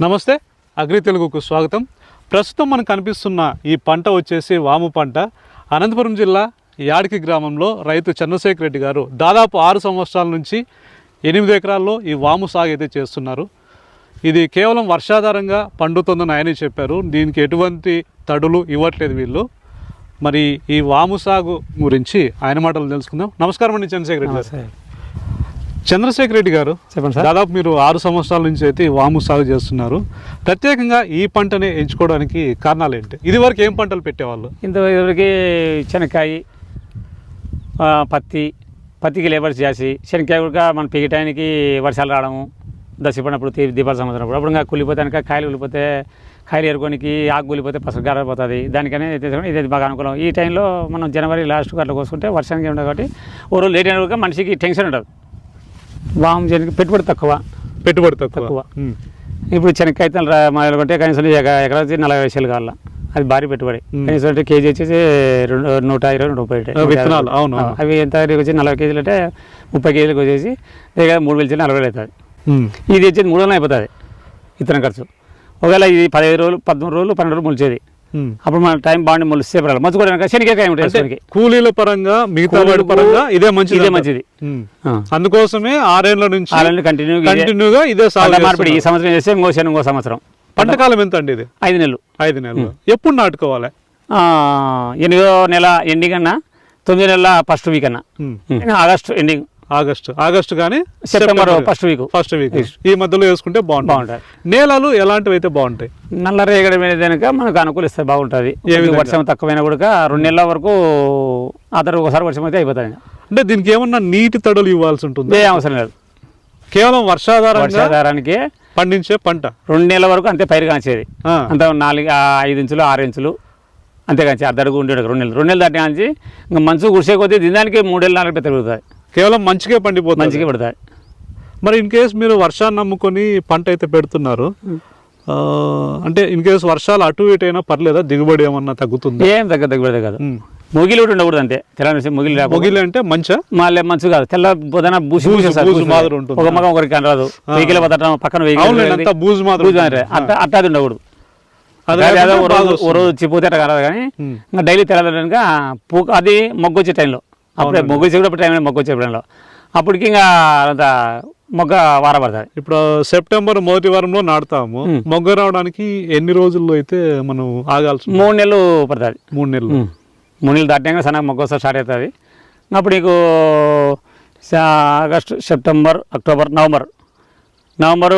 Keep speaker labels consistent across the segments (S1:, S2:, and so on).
S1: నమస్తే అగ్రి తెలుగుకు స్వాగతం. ప్రస్తుతం మనకు కనిపిస్తున్న ఈ పంట వచ్చేసి వాము పంట. అనంతపురం జిల్లా యాడికి గ్రామంలో రైతు చంద్రశేఖర్ రెడ్డి గారు దాదాపు ఆరు సంవత్సరాల నుంచి ఎనిమిది ఎకరాల్లో ఈ వాము సాగు అయితే చేస్తున్నారు. ఇది కేవలం వర్షాధారంగా పండుతుందని ఆయనే చెప్పారు. దీనికి ఎటువంటి తడులు ఇవ్వట్లేదు వీళ్ళు. మరి ఈ వాము సాగు గురించి ఆయన మాటలు తెలుసుకుందాం. నమస్కారం అండి చంద్రశేఖర్ రెడ్డి గారు. చంద్రశేఖర్ రెడ్డి గారు
S2: చెప్పండి సార్.
S1: దాదాపు మీరు ఆరు సంవత్సరాల నుంచి అయితే వాము సాగు చేస్తున్నారు. ప్రత్యేకంగా ఈ పంటని ఎంచుకోవడానికి కారణాలు ఏంటి? ఇది వరకు ఏం పంటలు పెట్టేవాళ్ళు?
S2: ఇంతవరకు శనక్కాయ పత్తి పత్తికి లేబర్స్ చేసి శనక్కాయ కూడా మనం పీకటానికి వర్షాలు రావడము దశపడినప్పుడు దీపావళి సంవత్సరం అప్పుడు ఇంకా కూలిపోతే కనుక కాయలు కూలిపోతే కాయలు ఏరుకోనికి ఆకు కూలిపోతే పసరు గారైపోతుంది దానికనే ఇది బాగా అనుకూలం. ఈ టైంలో మనం జనవరి లాస్ట్ అట్లా కోసుకుంటే వర్షానికి ఉండదు కాబట్టి ఓ రోజు లేట్ అయిన మనిషికి టెన్షన్ ఉండదు. వాము చేయడానికి పెట్టుబడి తక్కువ
S1: పెట్టుబడి తక్కువ. ఉమ్.
S2: ఇప్పుడు శనక్కాయ మొదలుకుంటే కనీసం ఎక- ఎకరా వచ్చి నలభై లక్షలు కావాలా అది భారీ పెట్టుబడి. కనీసం అంటే కేజీ వచ్చేసి రెండు నూట ఇరవై నూట ముప్పై ఉంటాయి.
S1: ఆ, విత్తనాలు, అవును.
S2: అవి ఎంత వచ్చి నలభై కేజీలు అంటే ముప్పై కేజీలకు వచ్చేసి ఇక మూడు వేలు నలభై వేలు అవుతుంది
S1: ఉమ్.
S2: ఇది వచ్చేది మూడు వందలు అయిపోతుంది విత్తనం ఖర్చు ఒకవేళ ఇది పదిహేను రోజులు పదమూడు రోజులు పన్నెండు రోజులు మొలిచేది. అప్పుడు మన టైం బాగుండి మొలిస్తే పడాలి మంచుకోవడానికి శనికాయ ఉంటాయి.
S1: కూలీల పరంగా మిగతా వాడి పరంగా ఇదే మంచిది
S2: ఇదే. మంచిది.
S1: అందుకోసమే ఆరేళ్ళ నుంచి
S2: అలాంటి కంటిన్యూ
S1: కంటిన్యూగా ఇదే
S2: మార్పిడి ఈ. సంవత్సరం చేస్తే ఇంకో శని ఇంకో సంవత్సరం.
S1: పంట కాలం ఎంత అండి ఇది?
S2: ఐదు నెలలు.
S1: ఐదు నెలలు. ఎప్పుడు నాటుకోవాలి?
S2: ఆ, ఎనిమిదో నెల ఎండింగ్ అన్నా తొమ్మిది నెలల ఫస్ట్ వీక్ అన్నా. August ending.
S1: ఆగస్టు. ఆగస్టు కానీ
S2: September first week
S1: first week ఈ మధ్యలో వేసుకుంటే బాగుంటుంది.
S2: బాగుంటుంది
S1: నేలలు ఎలాంటివి అయితే బాగుంటాయి?
S2: నల్ల రేగడి మీద మనకు అనుకూలిస్తే బాగుంటుంది? వర్షం తక్కువైనా కూడా రెండు నెలల వరకు తర్వాత ఒకసారి వర్షం అయితే అయిపోతుంది
S1: అంటే దీనికి ఏమన్నా నీటి తడులు ఇవ్వాల్సి ఉంటుంది?
S2: ఏ అవసరం లేదు.
S1: కేవలం వర్షాధారంగా
S2: వర్షాధారానికి
S1: పండించే పంట?
S2: రెండు నెలల వరకు అంతే పైరు కాంచేది. అంత నాలుగు ఐదు ఇంచులు ఆరు ఇంచులు అంతే కాంచి అర్ధ అడుగు ఉండేది రెండు నెలలు. రెండు నెలలు దాటి కాంచి ఇంకా మంచు కురిసే కొద్దీ దీనికి మూడేళ్ళు నాలుగు పెద్ద పెరుగుతుంది
S1: కేవలం మంచిగా పండిపోతుంది.
S2: మంచిగా పడుతుంది
S1: మరి ఇన్ కేస్ మీరు వర్షాన్ని నమ్ముకొని పంట అయితే పెడుతున్నారు ఆ, అంటే ఇన్ కేస్ వర్షాలు అటు ఇటు అయినా పర్లేదా? దిగుబడి ఏమన్నా తగ్గుతుంది?
S2: ఏం దగ్గర దగ్గర కాదు మొగిలి ఒకటి ఉండకూడదు అంతే. తెలంగాణ మొగిలి
S1: మొగిలి అంటే మంచా?
S2: మళ్ళీ మంచు కాదు. తెల్ల బుధన బూసి
S1: మాదిరి ఉంటుంది.
S2: ఒక మగం ఒకరికి అనరాదు వెహికల్ పట్టడం పక్కన వెహికల్
S1: బూజు మాదిరి
S2: అట్ట అది ఉండకూడదు ఓ
S1: బాగా
S2: రోజు చిపోతే అట్ట కాదు కానీ డైలీ తెల్లదనక పూక అది మొగ్గు వచ్చే టైంలో. అప్పుడే మొగ్గు వచ్చేటప్పుడు టైంలో మొగ్గు వచ్చే టైంలో. అప్పటికి ఇంకా అంత మొగ్గ వారపడుతుంది
S1: ఇప్పుడు సెప్టెంబర్ మొదటి వారంలో నాటుతాము. మొగ్గ రావడానికి ఎన్ని రోజుల్లో అయితే మనం ఆగాల్సి?
S2: మూడు నెలలు పడుతుంది.
S1: మూడు నెలలు.
S2: మూడు నెలలు దాటాక సన్నగా మొగ్గ వస్తే స్టార్ట్ అవుతుంది. అప్పుడు నీకు August September October November November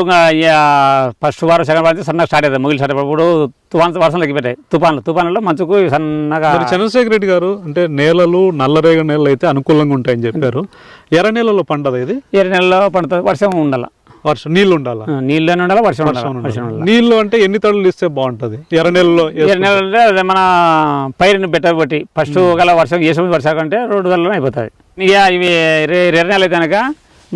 S2: first వారం సెకండ్ వారం సన్నగా స్టార్ట్ అవుతుంది ముగిలి స్టార్ట్ అయినప్పుడు తుఫాన్ వర్షం లెక్కిపెట్టాయి తుఫాన్లు తుఫాన్లలో మంచుకు సన్నగా
S1: చంద్రశేఖర్ రెడ్డి గారు అంటే నేలలు నల్లరేగ నేలలు అయితే అనుకూలంగా ఉంటాయని చెప్పారు. ఎర్ర నేలలో పండదు ఇది?
S2: ఏడు నెలల్లో పండుతుంది వర్షం ఉండాలి.
S1: వర్షం నీళ్ళు ఉండాలా?
S2: నీళ్ళని ఉండాలి వర్షం
S1: వర్షం నీళ్ళు అంటే ఎన్ని తడులు ఇస్తే బాగుంటది? ఎర్ర నెలలో
S2: ఏడు నెలలు అంటే అదే మన పైరుని బెటర్ బట్టి. ఫస్ట్ ఒకవేళ వర్షం ఏ సమయం వర్షం కంటే రెండు నెలలు అయిపోతుంది. ఇక ఇవి రె- రెండు నెలలు అయితే కనుక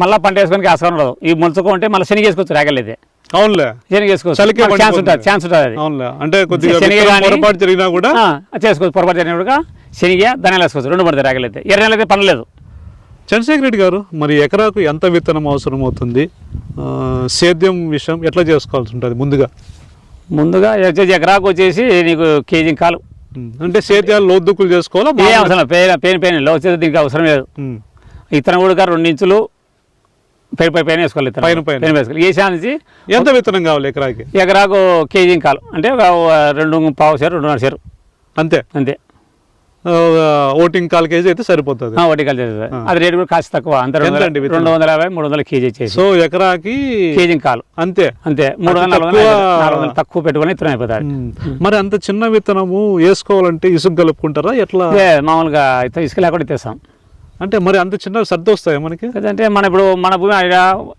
S2: మళ్ళీ పంట వేసుకోనికి ఆస్కారం ఉండదు. ఈ మొలుచుకో ఉంటే మళ్ళీ శనగ వేసుకోవచ్చు రేగలైతే
S1: అవునులే.
S2: శనగ వేసుకోవచ్చు. ఛాన్స్. ఉంటుంది ఛాన్స్ ఉంటుంది అది.
S1: అవునులే. అంటే కొద్దిగా పొరపాటు జరిగినా కూడా
S2: చేసుకోవచ్చు. పొరపాటు జరిగినప్పుడు శనగ ధనియాలు వేసుకోవచ్చు. రెండు పడతాయి రేగలైతే ఎర్ర నెలలు అయితే పనలేదు
S1: చంద్రశేఖర్ రెడ్డి గారు మరి ఎకరాకు ఎంత విత్తనం అవసరం అవుతుంది? సేద్యం విషయం ఎట్లా చేసుకోవాల్సి ఉంటుంది ముందుగా?
S2: ముందుగా ఎకరాకు వచ్చేసి నీకు కేజీ కాలు.
S1: అంటే సేద్యాలు లోతుకులు చేసుకోవాలా
S2: ఏ అవసరం లేదు. పేన పేన పేన. లో వచ్చేది దీనికి అవసరం లేదు. ఇతను కూడా రెండు ఇంచులు పై పై పైన వేసుకోవాలి.
S1: పైన పైన.
S2: పైన వేసుకోవాలి. ఏ నుంచి
S1: ఎంత విత్తనం కావాలి ఎకరాకి?
S2: ఎకరాకు కేజీ కాలు అంటే ఒక రెండు పావు సేరు రెండున్నర సేరు
S1: అంతే?
S2: అంతే.
S1: ఓటింగ్ కాల్ కేజీ అయితే సరిపోతుంది.
S2: ఒకటి కలిసి చేస్తుంది. అది రేటు కూడా కాస్త తక్కువ. అంత రెండు వందల-
S1: విత్తనం?
S2: రెండు వందల యాభై మూడు వందల కేజీ వచ్చేసి
S1: సో ఎకరాకి
S2: కేజీ కాలు
S1: అంతే.
S2: అంతే. మూడు వందల నాలుగు వందల
S1: తక్కువ-
S2: పెట్టుకొని ఇత్తనం అయిపోతుంది.
S1: మరి అంత చిన్న విత్తనము వేసుకోవాలంటే ఇసుక కలుపుకుంటారా? ఎట్లా?
S2: మామూలుగా ఇసుక లేకుండా ఇచ్చేస్తాం
S1: అంటే మరి అంత చిన్న సర్ది వస్తాయి మనకి?
S2: అంటే మన ఇప్పుడు మన భూమి ఆడ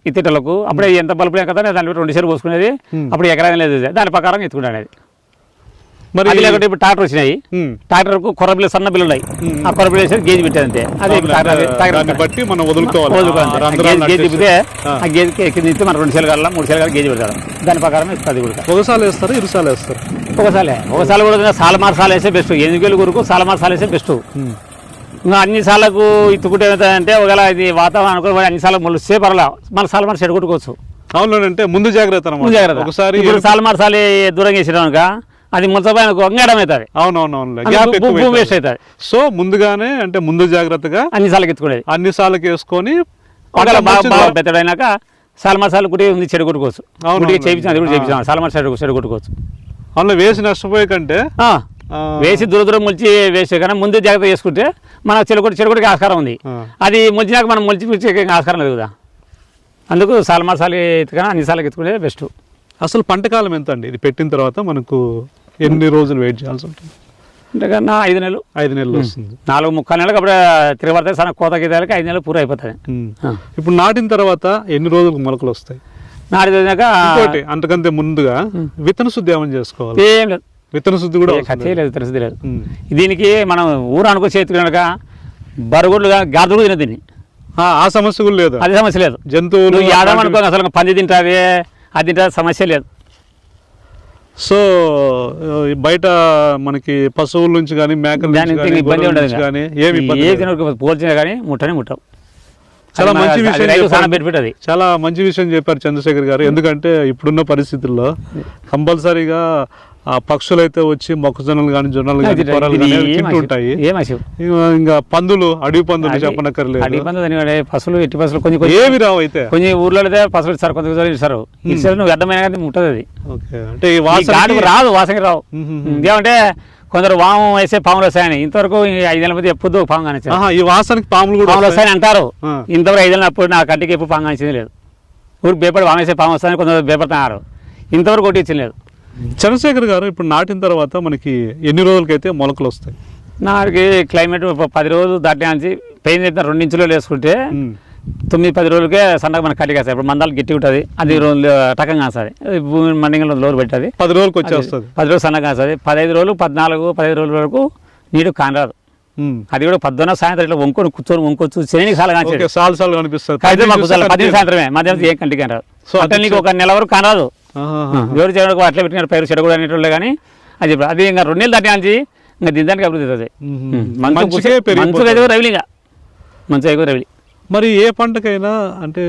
S2: ఇత్తేటలకు అప్పుడే ఎంత బల్బులు కదా దాంట్లో రెండు సేరు పోసుకునేది అప్పుడు ఎకరా లేదు. దాని ప్రకారం ఎత్తుకుంటానేది
S1: మరి
S2: అది లేకుంటే ఇప్పుడు ట్రాక్టర్ వచ్చినాయి.
S1: ఉమ్,
S2: ట్రాక్టర్కు కొర్ర బిల్లు సన్న బిల్లు ఉన్నాయి. ఆ కొర్ర బిల్లు వేసి గేజ్ పెట్టేది అంతే. అది
S1: బట్టి మనం వదులుకోవాలి.
S2: గేజ్. తిప్పితే ఆ. గేజ్ కింద ఇస్తే మన రెండు సేలు కల్లా మూడు సేలు కల్లా గేజ్ పెడతాడు దాని ప్రకారం అది కూడా
S1: ఒకసారి వేస్తారు ఇరుసాలు వేస్తారు.
S2: ఒకసారి ఒకసారి కూడా సాలమార్ సాల్ వేస్తే బెస్ట్. ఎనిమిది వేలు కొరకు సాలమార్ సాల్ వేస్తే బెస్ట్. ఇంకా అన్ని సార్లకు ఇత్తుకుంటే ఏమవుతుందంటే ఒకవేళ ఇది వాతావరణం అనుకూలం అన్ని సార్లు మొలిస్తే పర్వాలా. మన సాలమార్ చెడు కొట్టుకోవచ్చు.
S1: అవునంటే ముందు జాగ్రత్త
S2: ముందు జాగ్రత్త.
S1: ఒకసారి
S2: ఇప్పుడు సాలమార్ సాలి దూరం చేసినాక అది ముచ్చపైన అవుతుంది.
S1: అవునవునవును
S2: భూమి వేస్ట్ అవుతుంది.
S1: సో ముందుగానే అంటే ముందు జాగ్రత్తగా
S2: అన్ని సార్లు ఎత్తుకునేది.
S1: అన్ని సార్లకి వేసుకొని
S2: ఒకవేళ బాగా బాగా పెద్దడైనాక సాలమార్ సార్లు గుడి ఉంది చెడు కొట్టుకోవచ్చు.
S1: అవును,
S2: గుడికి
S1: అవును.
S2: చేయించాం అది కూడా చేయించాం సాలమార్ సైడ్ చెడు కొట్టుకోవచ్చు.
S1: అందులో వేసి నష్టపోయే కంటే
S2: వేసి దూర దూరం మొలిచి వేసే కానీ ముందు జాగ్రత్త చేసుకుంటే మన చెడుకొట్టి చెడుకొడికి ఆస్కారం ఉంది. అది మొలిచినాక మనం మొలిచి పిలిచే ఆస్కారం లేదు కదా. అందుకు సాలమార్ సాలి ఎత్తుకన్నా అన్ని సార్లు ఎత్తుకునే బెస్ట్
S1: అసలు పంట కాలం ఎంత అండి ఇది పెట్టిన తర్వాత మనకు ఎన్ని రోజులు వెయిట్ చేయాల్సి ఉంటుంది?
S2: అంతకన్నా ఐదు నెలలు.
S1: ఐదు నెలలు వస్తుంది.
S2: నాలుగు ముక్కలు నెలలకు అప్పుడే తిరగబడతాయి సన్న కోత గీతాలకి ఐదు నెలలు పూర అయిపోతుంది.
S1: ఇప్పుడు నాటిన తర్వాత ఎన్ని రోజులకు మొలకలు వస్తాయి?
S2: నాటి చదివినాక
S1: ఇంకోటి అంతకంటే ముందుగా విత్తన శుద్ధి ఏమని చేసుకోవాలి?
S2: ఏం లేదు.
S1: విత్తన శుద్ధి కూడా
S2: కథే లేదు. తెలిసింది లేదు.
S1: ఉమ్.
S2: దీనికి మనం ఊరు అనుకో చేతుకున్నాక బరుగుడుగా గాదులు తిన దీన్ని.
S1: ఆ, ఆ సమస్య కూడా లేదు?
S2: అది సమస్య లేదు.
S1: జంతువులు
S2: యాదం అనుకో అసలు పంది తింటావే అది తింటా సమస్య లేదు.
S1: సో బయట మనకి పశువుల నుంచి కానీ మేకల
S2: ఇబ్బంది ఉండదు
S1: కానీ ఏమి ఇబ్బంది
S2: ఏ
S1: లేదు.
S2: పోల్చినా కానీ ముట్టనే ముట్టవు.
S1: చాలా మంచి విషయం
S2: చాలా
S1: మంచి విషయం చెప్పారు చంద్రశేఖర్ గారు. ఎందుకంటే ఇప్పుడున్న పరిస్థితుల్లో కంపల్సరీగా ఆ పక్షులు అయితే వచ్చి మొక్కజొన్నలు కానీ జొన్నలు కానీ కూరలు కానీ
S2: ఏం
S1: తింటూ ఉంటాయి.
S2: ఏం అసలు?
S1: ఇంకా- పందులు అడవి పందులు చెప్పనక్కర్లేదు.
S2: అడిగి పంది దాని పశువులు ఎట్టి కొంచెం కొంచెం
S1: ఏవి రావు అయితే?
S2: కొన్ని ఊర్లో అయితే పశువులు ఇస్తారు కొంత ఇస్తారు. నువ్వు అర్థమైన కానీ ముట్టదు అది.
S1: అంటే వాసన
S2: రాదు వాసనకి రావు. ఇంకేమంటే కొందరు వాము వేసే పాములు వస్తాయని. ఇంతవరకు ఈ ఐదేళ్ళ మధ్య ఎప్పుడు పాము కానిచ్చారు.
S1: ఈ వాసనకి పాములు కూడా
S2: పాములు
S1: వస్తాయి.
S2: వస్తాయని అంటారు. ఇంతవరకు ఐదేళ్ళ అప్పుడు నా కంటికి ఎప్పుడు పాము కానిచ్చింది లేదు. ఊరికి భయపడి వాము వేసే పాము వస్తాయని కొందరు భయపడుతున్నారు. ఇంతవరకు ఒకటి ఇచ్చింది లేదు.
S1: చంద్రశేఖర్ గారు ఇప్పుడు నాటిన తర్వాత మనకి ఎన్ని రోజులకైతే మొలకలు వస్తాయి?
S2: నాకు క్లైమేట్ పది రోజులు దాటి నుంచి పెయిన్ అయితే రెండు ఇంచులు వేసుకుంటే. తొమ్మిది పది రోజులకే సన్నగా మనకి కట్టి కాస్తాయి ఇప్పుడు మందాలు గట్టి ఉంటుంది అది రోజులు టకంగా కాస్తుంది భూమి మండింగలో లోరు పెట్టది.
S1: పది రోజులకు వచ్చేస్తుంది
S2: పది రోజులు సన్నగా కాస్తుంది పదహైదు రోజులు పద్నాలుగు పదహైదు రోజుల వరకు నీరు కానరాదు. అది కూడా పొద్దున్న సాయంత్రం ఇట్లా వంకొని కూర్చొని వంకొచ్చు శని సాల
S1: సాల్ సాల్ కనిపిస్తుంది.
S2: అయితే మాకు
S1: చూస్తే
S2: పది
S1: కనిపించదు.
S2: సాయంత్రమే మధ్యాహ్నం ఏం కంటికి కానరాదు.
S1: సో
S2: అంటే నీకు ఒక నెల వరకు కానరాదు. ఎవరు చేయడానికి అట్లా పెట్టినారు పైరు చెడగూడ అనేటోళ్ళే కానీ అది చెప్పారు. అది ఇంకా రెండు నెలలు దాటి ఇంకా దిందానికి అభివృద్ధి అవుతుంది.
S1: మంచికే పెరిగిపోతుంది.
S2: మంచిగా ఎగువ రవిలి.
S1: మరి ఏ పంటకైనా అంటే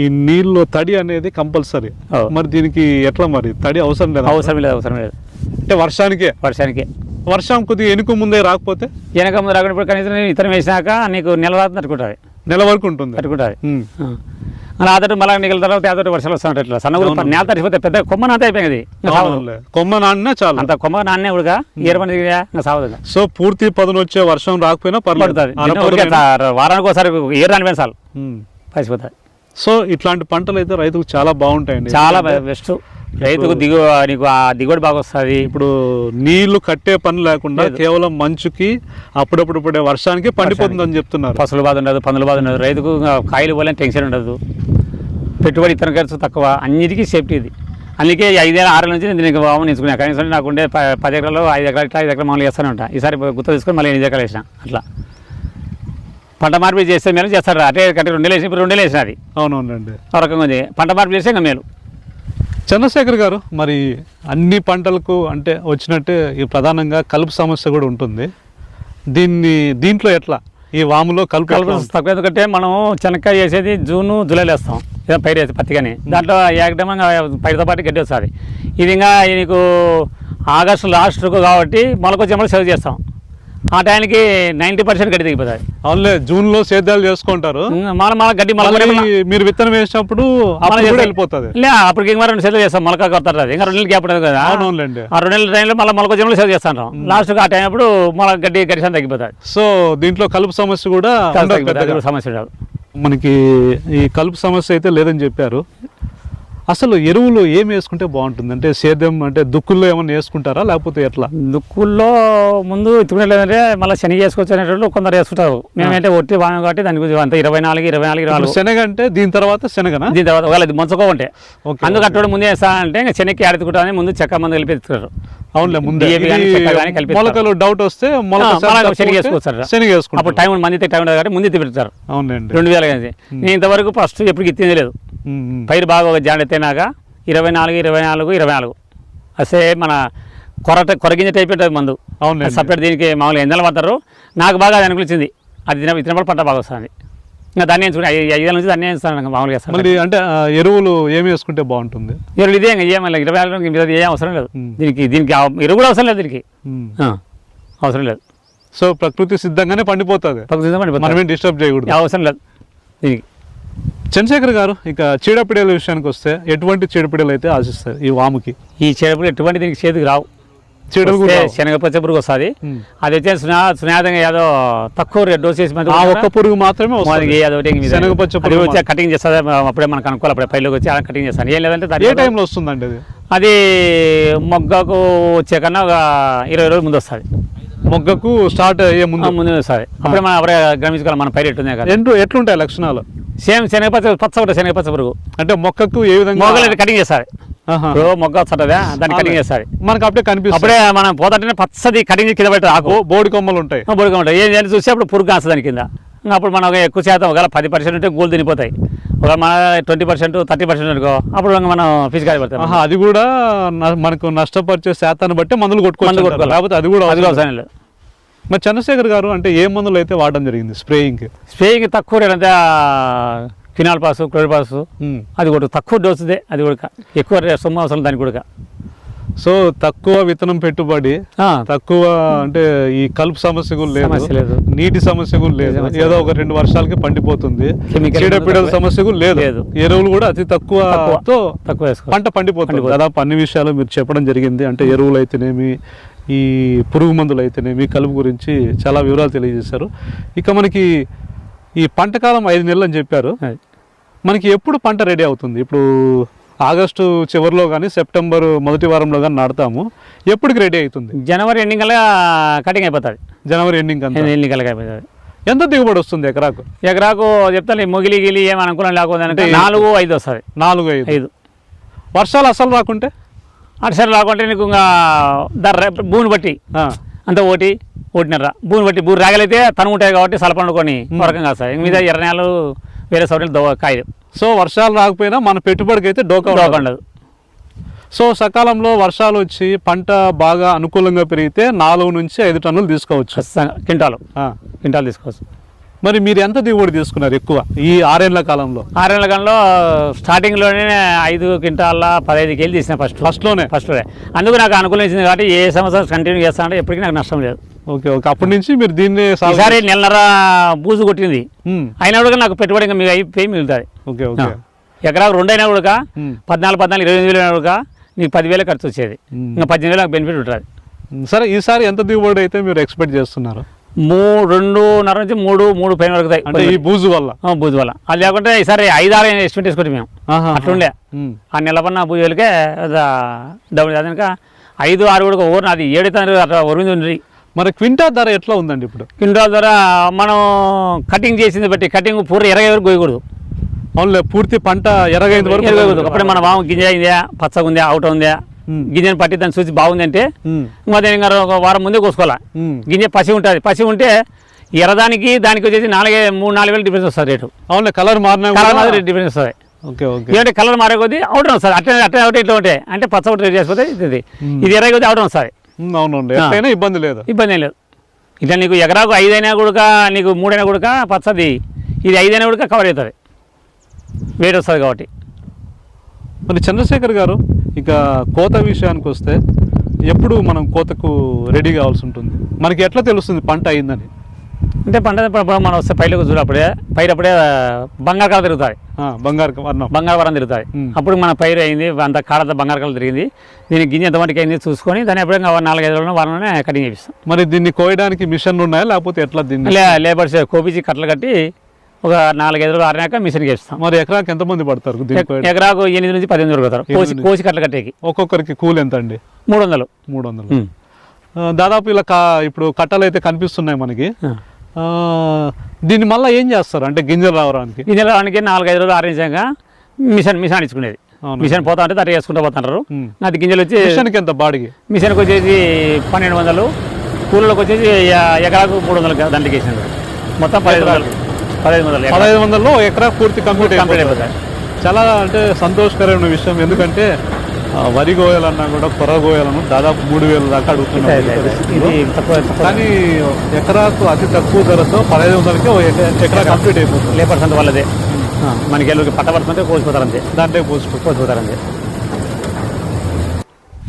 S1: ఈ నీళ్ళు తడి అనేది కంపల్సరీ. మరి దీనికి ఎట్లా మరి? తడి అవసరం లేదా?
S2: అవసరం లేదు అవసరం లేదు.
S1: అంటే వర్షానికే?
S2: వర్షానికి.
S1: వర్షం కొద్దిగా ఎనుక ముందే రాకపోతే?
S2: వెనక ముందు ఇప్పుడు కనీసం ఇతరం వేసినాక నీకు నెల రాత్రి తట్టుకుంటుంది.
S1: నెల వరకు ఉంటుంది.
S2: తట్టుకుంటుంది. ఆదటి మళ్ళీ నీళ్ళ తర్వాత ఆదటి వర్షాలు వస్తుంటాయి ఇట్లా. సన్న నేల తడిసిపోతే పెద్ద కొమ్మ నాత అయిపోయింది.
S1: కొమ్మ నాన్న చాలు.
S2: అంత కొమ్మ నాన్నే ఉడగా ఏరమని ఇంకా సావదు.
S1: సో పూర్తి పదును వచ్చే వర్షం రాకపోయినా
S2: పడుతుంది. వారానికి ఒకసారి ఏరు రాని పెంచాలి
S1: ఉమ్.
S2: పసిపోతుంది
S1: సో ఇట్లాంటి పంటలు అయితే రైతుకు చాలా బాగుంటాయండి.
S2: చాలా బెస్ట్. రైతుకు దిగు నీకు ఆ దిగుబడి బాగా వస్తుంది.
S1: ఇప్పుడు నీళ్ళు కట్టే పని లేకుండా కేవలం మంచుకి అప్పుడప్పుడు పడే వర్షానికి పండిపోతుంది అని చెప్తున్నారు.
S2: పసులు బాధ ఉండదు పందుల బాధ ఉండదు. రైతుకు కాయలు పోలేని టెన్షన్ ఉండదు. పెట్టుబడి ఇతర ఖర్చు తక్కువ. అన్నిటికీ సేఫ్టీ ఇది. అందుకే ఐదేళ్ళ ఆరు నుంచి నేను దీనికి వామని ఎంచుకున్నా కనీసం నాకు ఉండే పది ఎకరాలు ఐదు ఎకరాలు ఇట్లా ఐదు ఎకరాలు మామూలు చేస్తానే ఉంటా. ఈసారి గుర్తు తీసుకొని మళ్ళీ ఎనిమిది ఎకరాలు వేసిన అట్లా. పంట మార్పిడి చేస్తే మేలు చేస్తాడు అటే కట్టి రెండు వేసి ఇప్పుడు రెండు వేసిన అది
S1: అవునవునండి
S2: ఆ రకంగా ఉంది. పంట మార్పిడి చేస్తే ఇంకా మేలు.
S1: చంద్రశేఖర్ గారు మరి అన్ని పంటలకు అంటే వచ్చినట్టే ఈ ప్రధానంగా కలుపు సమస్య కూడా ఉంటుంది. దీన్ని దీంట్లో ఎట్లా? ఈ వాములో కలుపు
S2: కలుపు? తక్కువ. ఎందుకంటే మనం చెనక్కాయ వేసేది జూను జూలైలో వేస్తాం. ఏదో పైరు వేసి పత్తి కానీ దాంట్లో ఏకదమంగా పైరుతో పాటు గడ్డి వస్తుంది. ఇది ఇంకా నీకు ఆగస్టు లాస్ట్కు కాబట్టి మొలకొచ్చేమో సేవ్ చేస్తాం. ఆ టైంకి నైంటీ పర్సెంట్ గడ్డి దిగిపోతుంది
S1: అవునులే జూన్లో సేద్యాలు చేసుకుంటారు.
S2: మళ్ళీ మళ్ళీ గడ్డి మొలక
S1: మళ్ళీ మీరు విత్తనం వేసినప్పుడు వెళ్ళిపోతుంది.
S2: లే అప్పటికి ఇంకా రెండు సేవ్ చేస్తాం మొలక కొడతారు ఇంకా రెండు నెలలు గ్యాప్ ఉంటుంది కదా ఆ రెండు నెలల టైంలో మళ్ళీ మొలకొచ్చేమో సేవ్ చేస్తాం లాస్ట్కి ఆ టైం అప్పుడు మొలక గడ్డి గడిసం తగ్గిపోతుంది
S1: సో దీంట్లో కలుపు సమస్య కూడా
S2: సమస్య
S1: మనకి ఈ కలుపు సమస్య అయితే లేదని చెప్పారు. అసలు ఎరువులు ఏం వేసుకుంటే బాగుంటుంది? అంటే సేద్యం అంటే దుక్కుల్లో ఏమన్నా వేసుకుంటారా? లేకపోతే ఎట్లా?
S2: దుక్కుల్లో ముందు ఎత్తుకునేలేదంటే మళ్ళీ శని చేసుకోవచ్చు అనేటప్పుడు కొందరు వేసుకుంటారు. మేమైతే ఒట్టి వామే కాబట్టి దాని గురించి అంత. ఇరవై నాలుగు ఇరవై నాలుగు ఇరవై నాలుగు
S1: శనగ అంటే దీని తర్వాత శనగనా?
S2: దీని తర్వాత ఒకవేళ ఇది మొంచకో ఉంటే.
S1: ఓకే,
S2: అందుకు అట్టోడు ముందే వేస్తా అంటే ఇంకా శనక్కి ఆడుకుంటామని ముందు చెక్క మందు కలిపి ఎత్తుతారు
S1: అవునులే ముందే. మొలకలు డౌట్ వస్తే
S2: శనగ వేసుకోవచ్చు
S1: శనగ
S2: అప్పుడు
S1: వేసుకుంటారు
S2: టైం మంది టైం ఉండదు కాబట్టి ముందు ఎత్తి పెడతారు.
S1: అవునండి
S2: రెండు వేల నేను ఇంతవరకు ఫస్ట్ ఎప్పుడు ఎత్తింది లేదు. పైరు బాగా ఒక జాండ ఎత్తినాక ఇరవై నాలుగు ఇరవై నాలుగు ఇరవై నాలుగు. అసే మన కొరట కొరగింజ టైప్ ఉంటుంది మందు.
S1: అవునండి
S2: సపరేట్ దీనికి మామూలుగా ఎండలు పడతారు. నాకు బాగా అది అనుకూలించింది. అది తిన తినప్పుడు పంట బాగా వస్తుంది. ఇంకా దాన్ని ఎంచుకుని ఐదు నుంచి దాన్ని వేస్తాను మామూలుగా వేస్తాను
S1: అంటే ఎరువులు ఏమి వేసుకుంటే బాగుంటుంది?
S2: ఎరువులు ఇదే ఇంకా ఏమీ ఇరవై ఆరు ఏం అవసరం లేదు. దీనికి దీనికి ఎరువు కూడా అవసరం లేదు దీనికి. అవసరం లేదు.
S1: సో ప్రకృతి సిద్ధంగానే పండిపోతుంది.
S2: ప్రకృతి పడిపోతుంది.
S1: మనమేం డిస్టర్బ్ చేయకూడదు.
S2: అవసరం లేదు దీనికి.
S1: చంద్రశేఖర్ గారు ఇక చీడపీడల విషయానికి వస్తే ఎటువంటి చీడపీడలు అయితే ఆశిస్తారు ఈ వాముకి?
S2: ఈ చెడుపులు ఎటువంటి దీనికి చేతికి రావు.
S1: చీడలు కూడా రావు.
S2: శనగపచ్చ పురుగు వస్తుంది. అది వచ్చే సునా సునాదంగా ఏదో తక్కువ డోస్ చేసి
S1: ఆ ఒక్క పురుగు మాత్రమే శనగపచ్చ
S2: అది
S1: పురుగు
S2: వచ్చి కటింగ్ చేస్తుంది. అప్పుడే మనకు అనుకోవాలి. అప్పుడే పైలోకి వచ్చి అలా కటింగ్ చేస్తాను. ఏం లేదంటే
S1: ఏ టైంలో వస్తుందండి అది?
S2: అది మొగ్గకు వచ్చే కన్నా ఒక ఇరవై రోజులు ముందు వస్తుంది.
S1: మొగ్గకు స్టార్ట్ అయ్యే ముందు.
S2: ముందు వస్తుంది అప్పుడే మనం అప్పుడే గమనించుకోవాలి మన పైరు ఎట్టుంది కదా.
S1: ఎంటు ఎట్లుంటాయి లక్షణాలు?
S2: సేమ్ శనగపచ్చ పచ్చ ఉంటుంది శనగపచ్చ పురుగు.
S1: అంటే మొక్కకు ఏ విధంగా?
S2: మొగ్గలు కటింగ్. ఇప్పుడు మొగ్గ వస్తుందా దాన్ని కటింగ్ చేస్తుంది
S1: మనకు అప్పుడే కనిపిస్తుంది.
S2: అప్పుడే మనం పోతుంటేనే పచ్చది కటింగ్ కింద పెడతారు ఆకు.
S1: బోడి కొమ్మలు ఉంటాయి.
S2: బొడుగా ఉంటాయి. ఏం చూసి అప్పుడు పురుగు కాస్తుంది దాని కింద. అప్పుడు మనం ఎక్కువ శాతం ఒకవేళ పది పర్సెంట్ ఉంటే గోల్ తినిపోతాయి. ఒకవేళ మన ట్వంటీ పర్సెంట్ థర్టీ పర్సెంట్ అనుకో అప్పుడు మనం ఫిజికల్ పడతాం.
S1: ఆహా అది కూడా మనకు నష్టపరిచే శాతాన్ని బట్టి మందులు
S2: మందు
S1: కొట్టుకోవాలి. లేకపోతే అది కూడా
S2: అది లేదు.
S1: మరి చంద్రశేఖర్ గారు అంటే ఏ మందులు అయితే వాడడం జరిగింది? స్ప్రేయింగ్.
S2: స్ప్రేయింగ్ తక్కువ రేట్ అంతే ఫినాల్ పాస్ క్లోరి పాస్ అది కూడా తక్కువ డోసుదే అది కూడా ఎక్కువ సొమ్ము అవసరం దానికి కూడా
S1: సో తక్కువ విత్తనం పెట్టుబడి తక్కువ అంటే ఈ కలుపు సమస్య కూడా లేదు. నీటి సమస్య కూడా లేదు. ఏదో ఒక రెండు వర్షాలకి పండిపోతుంది. చీడపీడల. సమస్య కూడా లేదు. ఎరువులు కూడా అతి తక్కువతో
S2: తక్కువ
S1: పంట పండిపోతుంది. దాదాపు అన్ని విషయాలు మీరు చెప్పడం జరిగింది. అంటే ఎరువులు అయితేనేమి ఈ పురుగు మందులు అయితేనేమి కలుపు గురించి చాలా వివరాలు తెలియజేశారు. ఇక మనకి ఈ పంట కాలం ఐదు నెలలు అని చెప్పారు. మనకి ఎప్పుడు పంట రెడీ అవుతుంది? ఇప్పుడు ఆగస్టు చివరిలో కానీ సెప్టెంబర్ మొదటి వారంలో కానీ నాటుతాము ఎప్పటికి రెడీ అవుతుంది?
S2: జనవరి ఎండింగ్ కల్లా కటింగ్ అయిపోతుంది.
S1: జనవరి ఎండింగ్
S2: ఎండింగ్ కల్లా అయిపోతుంది.
S1: ఎంత దిగుబడి వస్తుంది ఎకరాకు?
S2: ఎకరాకు చెప్తాను మొగిలి గిలి ఏం అనుకూలం లేకపోతే నాలుగు ఐదు వస్తుంది.
S1: నాలుగు ఐదు.
S2: ఐదు.
S1: వర్షాలు అసలు రాకుంటే?
S2: అటు సరే లేకుంటే నీకు ఇంకా ధర భూమిని బట్టి అంత ఒకటి ఒకటిన్నర భూమిని బట్టి భూమి రాగలైతే తను ఉంటాయి కాబట్టి సలపండుకొని వరకం కాస్తాయి. మీద ఎర్ర నెలలు వేరే సౌకర్యాలు కాయలు
S1: సో వర్షాలు రాకపోయినా మన పెట్టుబడికి అయితే డోకా ఉండదు.
S2: దోకండదు
S1: సో సకాలంలో వర్షాలు వచ్చి పంట బాగా అనుకూలంగా పెరిగితే నాలుగు నుంచి ఐదు టన్నులు తీసుకోవచ్చు.
S2: క్వింటాలు.
S1: ఆ.
S2: క్వింటాలు తీసుకోవచ్చు.
S1: మరి మీరు ఎంత దిగుబడి తీసుకున్నారు ఎక్కువ ఈ ఆరేళ్ళ కాలంలో?
S2: ఆరేళ్ళ గంటలో స్టార్టింగ్లోనే ఐదు క్వింటాల పదహైదు కేజీలు తీసిన ఫస్ట్.
S1: ఫస్ట్లోనే?
S2: ఫస్ట్ అందుకు నాకు అనుకూలం ఇచ్చింది కాబట్టి ఏ సంవత్సరం కంటిన్యూ చేస్తా అంటే ఎప్పటికీ నాకు నష్టం లేదు.
S1: Okay okay. అప్పటి నుంచి మీరు దీన్ని
S2: ఈసారి నెలన్నర బూజు కొట్టింది. అయినా కూడా నాకు పెట్టుబడి ఇంకా మీకు అయిపోయి మిగులుతుంది.
S1: Okay okay.
S2: ఎకరాకు రెండు అయినా కూడా పద్నాలుగు పద్నాలుగు ఇరవై ఎనిమిది అయినా కూడా నీకు పదివేలు ఖర్చు వచ్చేది. ఇంకా పద్దెనిమిది వేలు నాకు బెనిఫిట్ ఉంటుంది
S1: సరే ఈసారి ఎంత దిగుబడి అయితే మీరు ఎక్స్పెక్ట్ చేస్తున్నారు?
S2: మూడు రెండున్నర నుంచి మూడు మూడు పైన వరకు
S1: అంటే ఈ బూజు వల్ల?
S2: బూజు వల్ల. అది లేకుంటే ఈసారి ఐదు ఆరు ఎస్టిమేట్ వేసుకుంటే మేము. అట్లుండే. ఆ నెలపన్న బూజు వేలకే డబ్బులు అదనక ఐదు ఆరు కూడా ఓరు అది ఏడు ఒరిమిది ఉంది.
S1: మరి క్వింటా ధర ఎట్లా ఉందండి ఇప్పుడు?
S2: క్వింటాల ద్వారా మనం కటింగ్ చేసింది బట్టి కటింగ్ పూర ఇరవై వరకు పోయకూడదు.
S1: అవునులే పూర్తి పంట ఎరగైంది వరకు
S2: వరకు అప్పుడే మన వాము గింజ అయిందా పచ్చగా ఉందా అవుట్ ఉందా? గింజని పట్టి దాన్ని చూసి బాగుంది అంటే
S1: ఉమ్,
S2: ఇంకా ఇంకా ఒక వారం ముందే కోసుకోవాలి. గింజ పసి ఉంటుంది. పసి ఉంటే ఎర్రదానికి దానికి వచ్చేసి నాలుగే మూడు నాలుగు వేలు డిఫరెన్స్ వస్తుంది రేటు.
S1: అవునులే కలర్ మారినా
S2: కలర్ మాత్రం డిఫరెన్స్ వస్తుంది.
S1: Okay okay.
S2: ఏంటంటే కలర్ మారే కొద్దీ అవుట్ వస్తుంది అట్లా అట్లా అవుట్ ఇట్లా ఉంటాయి. అంటే పచ్చ ఒకటి రేట్ చేసిపోతే ఇది. ఇది ఎర్ర కొద్దీ అవుట్ వస్తుంది
S1: అవునండి. ఎట్లయినా ఇబ్బంది లేదు.
S2: ఇబ్బంది లేదు. ఇట్లా నీకు ఎకరాకు ఐదైనా కూడా నీకు మూడైనా కూడా పచ్చది. ఇది ఐదైనా కూడా కవర్ అవుతుంది. వేడి వస్తుంది కాబట్టి.
S1: మరి చంద్రశేఖర్ గారు ఇక కోత విషయానికి వస్తే ఎప్పుడు మనం కోతకు రెడీ కావాల్సి ఉంటుంది? మనకి ఎట్లా తెలుస్తుంది పంట అయిందని?
S2: అంటే పంట మనం వస్తే పైలకు చూడప్పుడే పైరప్పుడే బంగారు కాల తిరుగుతాయి.
S1: బంగారు వర్ణం.
S2: బంగారు వరం తిరుగుతాయి. అప్పుడు మన పైరు అయింది అంత కాడంతా బంగారు కలర్ తిరిగింది. దీనికి గింజ ఎంత మటుకు అయింది చూసుకొని దాన్ని ఎప్పుడైనా నాలుగైదు రోజులు వారంలోనే కటింగ్ చేపిస్తాం.
S1: మరి దీన్ని కోయడానికి మిషన్లు ఉన్నాయా? లేకపోతే ఎట్లా దీన్ని?
S2: లేబర్స్ కోపించి కట్టలు కట్టి ఒక నాలుగైదు రోజులు ఆరినాక మిషన్ చేపిస్తాం.
S1: మరి ఎకరాకి ఎంతమంది పడతారు?
S2: ఎకరాకు ఎనిమిది నుంచి పద్దెనిమిది వరకు పోతారు కోసి. కోసి కట్టలు కట్టేకి.
S1: ఒక్కొక్కరికి కూలి ఎంత అండి?
S2: మూడు వందలు.
S1: మూడు వందలు. దాదాపు ఇలా ఇప్పుడు కట్టలు అయితే కనిపిస్తున్నాయి మనకి. దీన్ని మళ్ళీ ఏం చేస్తారు? అంటే గింజలు రావడానికి?
S2: గింజలు రావడానికి నాలుగైదు రోజులు ఆరించాక మిషన్ మిషన్
S1: అవును.
S2: మిషన్ పోతా ఉంటే తట్ట చేసుకుంటూ పోతుంటారు. అది గింజలు వచ్చి
S1: మిషన్కి ఎంత బాడికి?
S2: మిషన్కి వచ్చేసి పన్నెండు వందలు. కూలీలకు వచ్చేసి ఎకరాకు మూడు వందలు దండకి వేసినారు. మొత్తం పదిహేను వందలు. పదిహేను వందలు ఎకరా.
S1: పదహైదు వందలలో ఎకరా పూర్తి కంప్లీట్
S2: కంప్లీట్
S1: అయిపోతుంది.
S2: అయిపోతాయి
S1: చాలా అంటే సంతోషకరమైన విషయం. ఎందుకంటే వరి గోయాలన్నా కూడా కొర గోయాలను దాదాపు మూడు వేల దాకా అడుగుతున్నారు
S2: తక్కువ
S1: కానీ ఎకరాకు అతి తక్కువ ధరతో పదహైదు వందలకి ఎకరా కంప్లీట్ అయిపోతుంది.
S2: లేబర్స్ అంత వాళ్ళదే. మనకి ఎల్లుకి పట్ట పడుతుంటే కోసిపోతారు అంతే.
S1: దాంట్లో పోసుకో
S2: కోసిపోతారు అంతే.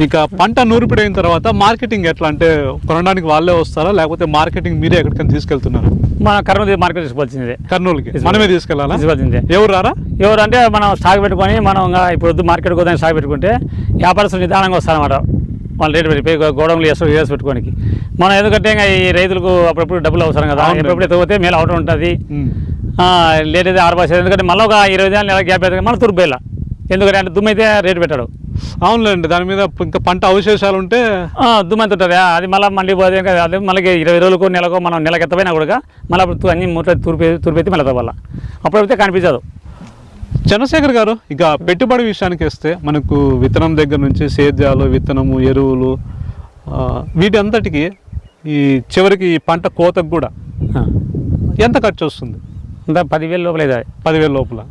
S1: ఇక పంట నూర్పిడి అయిన తర్వాత మార్కెటింగ్ ఎట్లా అంటే కొనడానికి వాళ్ళే వస్తారా? లేకపోతే మార్కెటింగ్ మీరే ఎక్కడికైనా తీసుకెళ్తున్నారు?
S2: మన కర్నూలు మార్కెట్ తీసుకోవాల్సిందే
S1: కర్నూలుకి. మనమే తీసుకెళ్ళాలా
S2: తీసుకోవాల్సిందే
S1: ఎవరు రారా?
S2: ఎవరంటే మనం స్టాక్ పెట్టుకొని మనం ఇంకా ఇప్పుడు మార్కెట్ పోతే స్టాక్ పెట్టుకుంటే వ్యాపారస్తులు నిదానంగా వస్తారన్నమాట. వాళ్ళు రేటు పెట్టి గోడౌన్లు వేసి వేసి పెట్టుకోనికి. మనం ఎందుకంటే ఇంకా ఈ రైతులకు అప్పుడప్పుడు డబ్బులు అవసరం కదా. ఎప్పుడప్పుడు ఎత్తుకుపోతే మేలు అవటం ఉంటుంది. లేట్ ఆరు బాస్ ఎందుకంటే మళ్ళీ ఒక ఇరవై నెల గ్యాప్ అయితే మళ్ళీ తురుపేలా ఎందుకంటే అంటే దుమ్ము అయితే రేటు పెట్టాడు.
S1: అవునులేండి దాని మీద ఇంకా పంట అవశేషాలు ఉంటే
S2: ఆ, దుమ్ము ఎంత ఉంటుంది అది మళ్ళీ మళ్ళీ పోతే అదే మళ్ళీ ఇరవై రోజులకు నెలకు మనం నెలకు ఎత్తపోయినా కూడా మళ్ళీ అప్పుడు అన్ని మూట తురిపే తురిపెత్తి మళ్ళీ తవ్వాలి. అప్పుడైతే కనిపించదు.
S1: చంద్రశేఖర్ గారు ఇక పెట్టుబడి విషయానికి వస్తే మనకు విత్తనం దగ్గర నుంచి సేద్యాలు విత్తనము ఎరువులు వీటి అంతటికి ఈ చివరికి ఈ పంట కోతకు కూడా. ఎంత ఖర్చు వస్తుంది?
S2: అంతా పదివేల లోపల అవుతుంది
S1: పదివేల లోపల.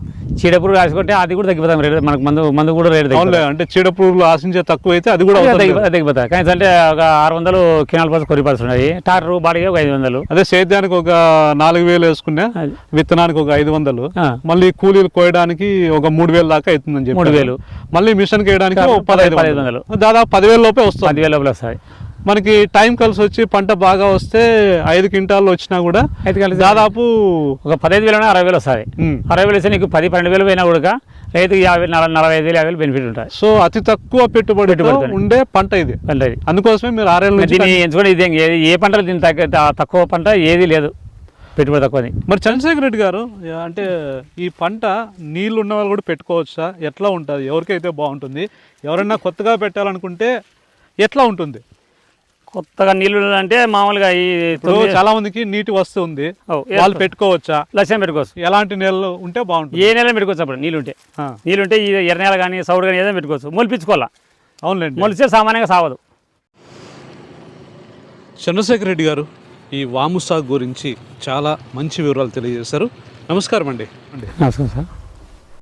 S2: చీడపురుగు రాసుకుంటే అది కూడా తగ్గిపోతాం రేటు. మనకు మందు మందు కూడా రేటు
S1: అంటే చీడ పురుగులు ఆశించే తక్కువ అయితే అది కూడా
S2: తగ్గిపోతుంది కానీ అంటే ఒక ఆరు వందలు కినాల పర్స్ కొరి పర్స్ ఉన్నాయి. టాటర్ బాడీగా ఒక ఐదు వందలు.
S1: అదే సేద్యానికి ఒక నాలుగు వేలు వేసుకున్నా. విత్తనానికి ఒక ఐదు వందలు. మళ్ళీ కూలీలు కోయడానికి ఒక మూడు వేలు దాకా అవుతుందని చెప్పి
S2: మూడు వేలు.
S1: మళ్ళీ మిషన్ వేయడానికి పదహైదు వందలు. దాదాపు పదివేల లోపే వస్తుంది.
S2: పదివేల లోపల వస్తాయి.
S1: మనకి టైం కలిసి వచ్చి పంట బాగా వస్తే ఐదు క్వింటాల్లో వచ్చినా కూడా దాదాపు
S2: ఒక పదహైదు వేలు అరవై వేలు వస్తాయి.
S1: ఉమ్.
S2: అరవై వేలు వస్తే నీకు పది పన్నెండు వేలు పోయినా కూడా రైతుకి యాభై నలభై నలభై ఐదు వేలు యాభై వేలు బెనిఫిట్ ఉంటుంది
S1: సో అతి తక్కువ పెట్టుబడి. ఉండే పంట ఇది.
S2: పంటది
S1: అందుకోసమే మీరు ఆరేళ్ళ నుంచి
S2: దీన్ని ఎంచుకొని ఇది ఏ- ఏ పంటలు దీని తక్కువ పంట ఏది లేదు. పెట్టుబడి తక్కువది.
S1: మరి చంద్రశేఖర్ రెడ్డి గారు అంటే ఈ పంట నీళ్ళు ఉన్న వాళ్ళు కూడా పెట్టుకోవచ్చా? ఎట్లా ఉంటుంది? ఎవరికైతే బాగుంటుంది? ఎవరైనా కొత్తగా పెట్టాలనుకుంటే ఎట్లా ఉంటుంది?
S2: కొత్తగా నీళ్ళు అంటే మామూలుగా ఈ
S1: చాలా మందికి నీటి వస్తు ఉంది.
S2: ఓ,
S1: వాళ్ళు పెట్టుకోవచ్చా?
S2: లక్ష్యం పెట్టుకోవచ్చు.
S1: ఎలాంటి నెలలు ఉంటే బాగుంటుంది.
S2: ఏ నెల పెట్టుకోవచ్చు అప్పుడు నీళ్ళు ఉంటే
S1: ఆ,
S2: నీళ్ళు ఉంటే ఈ ఎర్ర నెల కానీ సౌడు కానీ ఏదైనా పెట్టుకోవచ్చు. మొలిపించుకోవాలా?
S1: అవునులేండి.
S2: మొలిస్తే సామాన్యంగా సావదు.
S1: చంద్రశేఖర్ రెడ్డి గారు ఈ వాము సాగు గురించి చాలా మంచి వివరాలు తెలియజేశారు. నమస్కారం అండి అండి.
S2: నమస్కారం సార్.